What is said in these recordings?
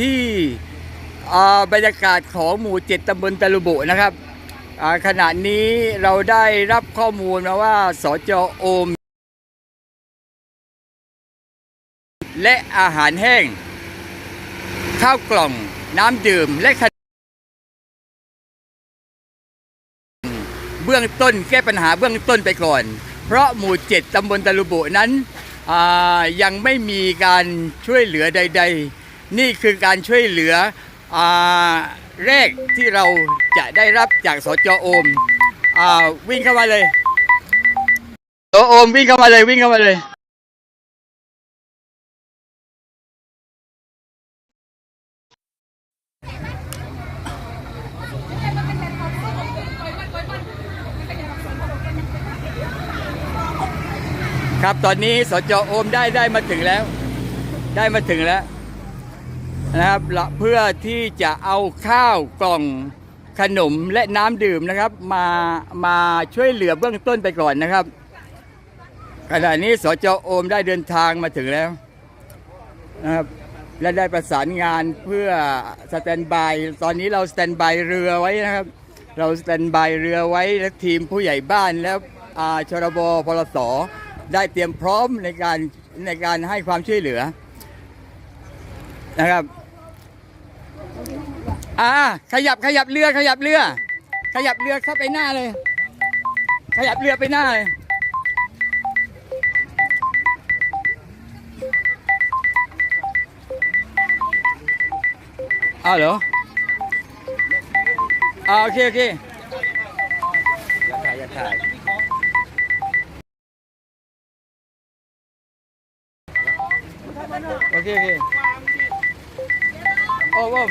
ที่บรรยากาศของหมู่เจ็ดตำบลตะลุบุนะครับอ่าขณะนี้เราได้รับข้อมูลมาว่าสจโอม และอาหารแห้ง ข้าวกล่องน้ำดื่มและขนเบื้องต้นแก้ปัญหาเบื้องต้นไปก่อน เพราะหมู่เจ็ดตำบลตะลุบุนั้นยังไม่มีการช่วยเหลือใด ๆ นี่คือการช่วยเหลืออแรกที่เราจะได้รับจากสจโอมอวิ่งเข้ามาเลยสจโอมวิ่งเข้ามาเลยวิ่งเข้ามาเลยครับตอนนี้สจโอมได้ได้มาถึงแล้ว ได้มาถึงแล้ว นะครับเพื่อที่จะเอาข้าวกล่องขนมและน้ำดื่มนะครับ มามาช่วยเหลือเบื้องต้นไปก่อนนะครับขณะนี้สจโอมได้เดินทางมาถึงแล้วนะครับและได้ประสานงานเพื่อสแตนบาย ตอนนี้เราสแตนบายเรือไว้นะครับ เราสแตนบายเรือไว้และทีมผู้ใหญ่บ้านแล้วอาชรบพลสได้เตรียมพร้อมในการในการให้ความช่วยเหลือนะครับ อ่าขยับขยับเรือขยับเรือ ขยับเรือเข้าไปหน้าเลย ขยับเรือไปหน้าเลยอ้าวเหรออ่าโอเค โอเคอย่าถ่ายอย่าถ่ายโอเค โอเค โอ้วม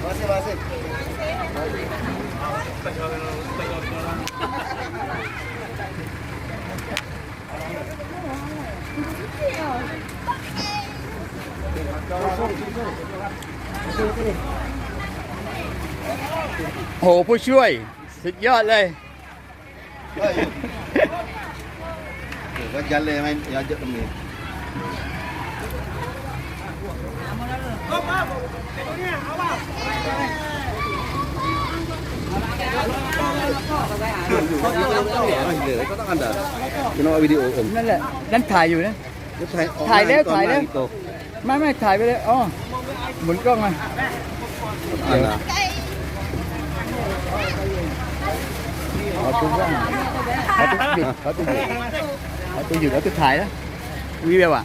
Pasal lagi makan. เป็นว่าทำติดเป็นไรเสร็จ Kau tu lu. โอเค Masih masih. โหผู้ช่วยสุดยอดเลย Kau jalan main ya ajak kami. เขาต้องอันเดอร์คุณเอาวิดีโอผมนั่นแหละนั่นถ่ายอยู่นะถ่ายแล้วถ่ายแล้วไม่ไม่ถ่ายไปเลยอ๋อหมุนกล้องมาอันน่ะเขาตุ้งกล้องเขาตุ้งหยุดเขาตุ้งหยุดเขาตุ้งหยุดเขาตุ้งถ่ายแล้ววิวอะ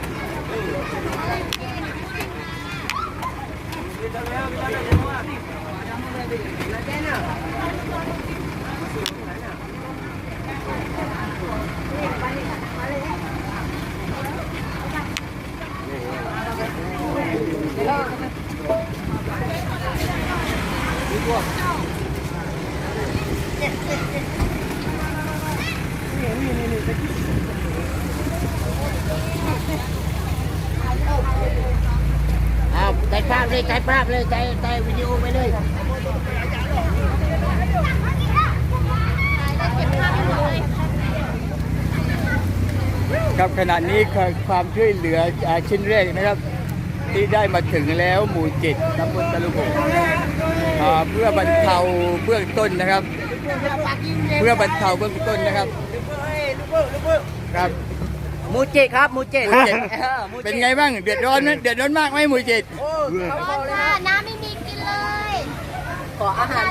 วถ่ายภาพเลยถ่ายภาพเลยถ่ายถ่ายวิดีโอไปเลยครับขณะนี้ความช่วยเหลือชิ้นแรกนะครับ ที่ได้มาถึงแล้วหมู่เจ็ดตำบลตะลุบุอ่าเพื่อบรรเทาเบื้องต้นนะครับ เพื่อบรรเทาเบื้องต้นนะครับครับมูจิครับมูจิเป็นไงบ้างเดือดร้อนไหมเดือดร้อนมากไหมมูจิตร้อนมากน้ำไม่มีกินเลยขออาหาร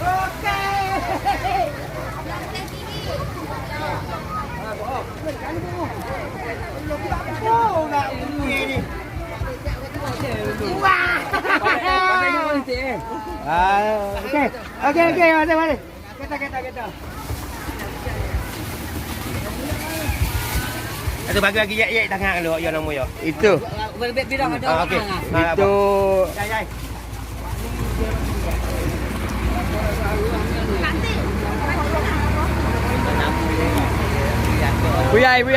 โอเคว้า Ah, okey. Okey, okey, mari, mari. Kita, kita, kita. Itu bagi bagi ya ya tangan dulu ya nama ya. Itu. Bidang ada Ah, okey. Ah, Itu. Jai, jai. ผู้ใหญ่ผู้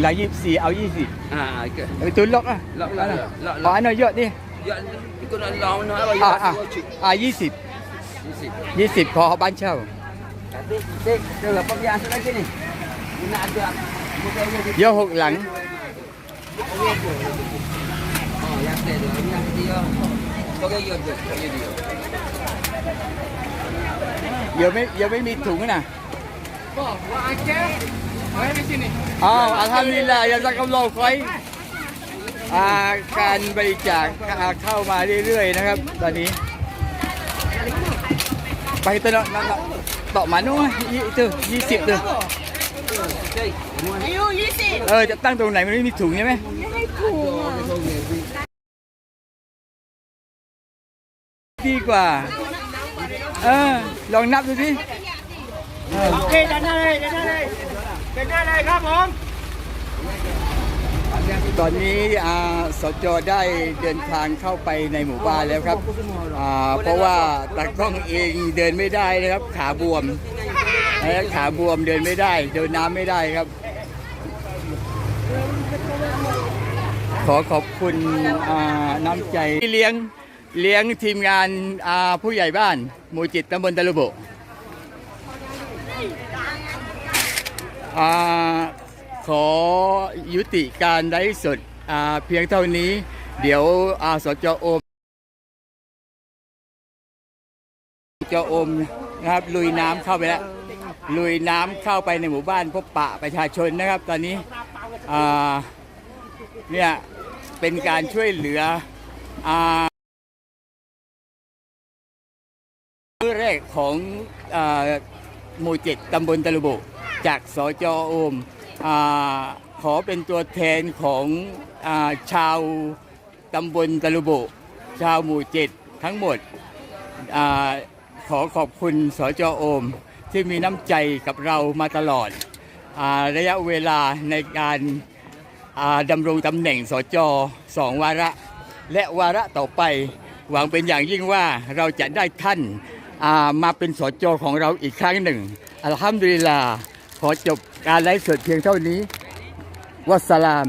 ใหญ่อ่าบ้านเช่ายี่โอ้ละยี่สี่เอายี่สิบ Ah, okey. เอาตัวล็อกอะ Lock, lock, lock, lock, ขอหน่อยเยอะดิ Ya, ikut nak long nak apa อ่า ya? อ่าอ่ายี่สิบยี่สิบขอบ้านเช่า Dik, dik, tu apa biasa lagi ni? Ni nak ada budaya di เยอะหกหลัง Oh, yang tu tu, yang dia. Sebagai ya tu, ya dia. เยอะไม่เยอะไม่มีถุงนะ อ้าวอัลฮัมดุลิลลาฮ์ยัซักอัลลอฮ์คอยอาการบริจาคเข้ามาเรื่อยๆนะครับ ตอนนี้ ไปตัวเนาะเนต่อมาโน้ยี่ตัวยี่สิบตัวอายุยี่สิบเออ จะตั้งตรงไหนมันไม่มีถุงใช่ไหมดีกว่า เออ ลองนับดูสิ Okey, dah naik, dah naik. Dah naik ครับผมตอนนี้อาสจได้เดินทางเข้าไปในหมู่บ้านแล้วครับ เพราะว่าตากล้องเองเดินไม่ได้นะครับ ขาบวมนะขาบวมเดินไม่ได้ เดินน้ำไม่ได้ครับ ขอขอบคุณน้ำใจที่เลี้ยงเลี้ยงทีมงานผู้ใหญ่บ้านหมู่จิตตำบลตะลุโบอ่า ขอยุติการไลฟ์สดเพียงเท่านี้ เดี๋ยวอาสจโอมจโอมนะครับ ลุยน้ำเข้าไปแล้ว ลุยน้ำเข้าไปในหมู่บ้านพบปะประชาชนนะครับ ตอนนี้เนี่ยเป็นการช่วยเหลืออ่ามื้อแรกของอหมู่เจ็ดตำบลตะลุบุ จากสจโอมอขอเป็นตัวแทนของอาชาวตำบลตะลุบุ ชาวหมู่เจ็ดทั้งหมดอขอขอบคุณสจโอม ที่มีน้ำใจกับเรามาตลอดอระยะเวลาในการาดำรงตำแหน่งสจสองวาระ และวาระต่อไปหวังเป็นอย่างยิ่งว่าเราจะได้ท่านามาเป็นสจของเราอีกครั้งหนึ่ง อัลฮัมดุลิลลาห์ ขอจบการไลฟ์สดเพียงเท่านี้วัสสลาม